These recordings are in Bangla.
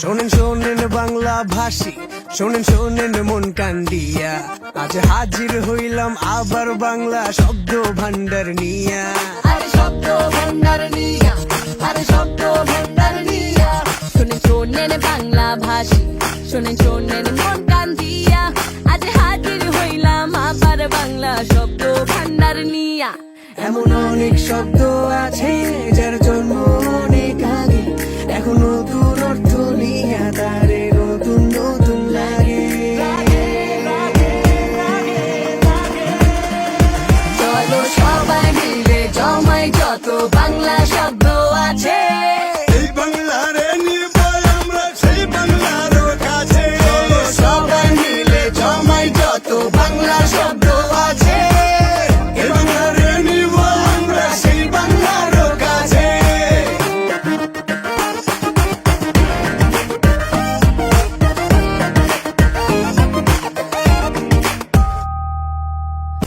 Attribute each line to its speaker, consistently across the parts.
Speaker 1: শোনেন শোনেন বাংলা ভাষী শোনেন শোনেন মন কান্দিয়া আজ হাজির হইলাম আবার বাংলা শব্দ ভান্ডার নিয়া।
Speaker 2: শব্দ ভান্ডার নিয়া শব্দ ভাষী শোনেন শোনেন, মন কান দিয়া আজ হাজির হইলাম আবার বাংলা শব্দ ভান্ডার নিয়া।
Speaker 1: এমন অনেক শব্দ আছে যার জন্ম অনেক আগে। এখন নতুন অর্থ নিয়া তারে নতুন নতুন লাগে।
Speaker 2: চলো সবাই মিলে জমাই যত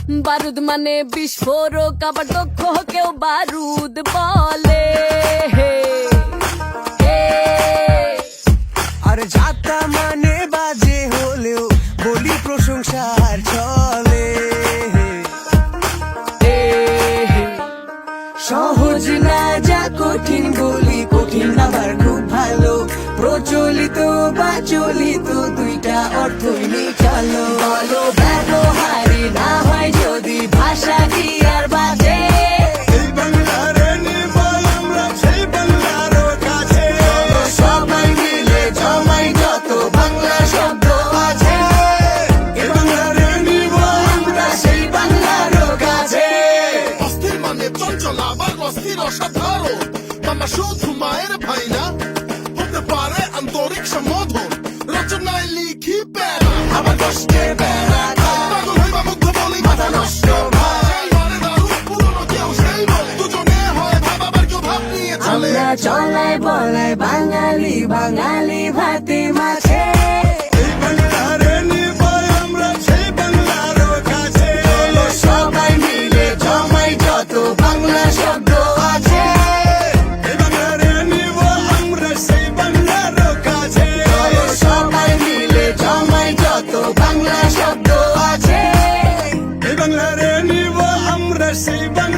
Speaker 2: বারুদ মানে বিস্ফোরক আবার দক্ষ কেউ বারুদ বলে।
Speaker 1: আর যাতা মানে বাজে হলেও বলি প্রশংসার চলে। সহজ না যা কঠিন বলি কঠিন আবার
Speaker 2: বাংলা
Speaker 3: শুধু মায়ের ভাই না হতে পারে আন্তরিক সম্বোধন। রচনায় লিখি প্যারা।
Speaker 1: আবার কষ্টে বেড়া
Speaker 3: পাগল হইবা মুগ্ধ বলি মাথা নষ্ট বলে। চলে।
Speaker 1: বলাই বাঙালি বাঙালি ভাতে لرني وعمر سيبان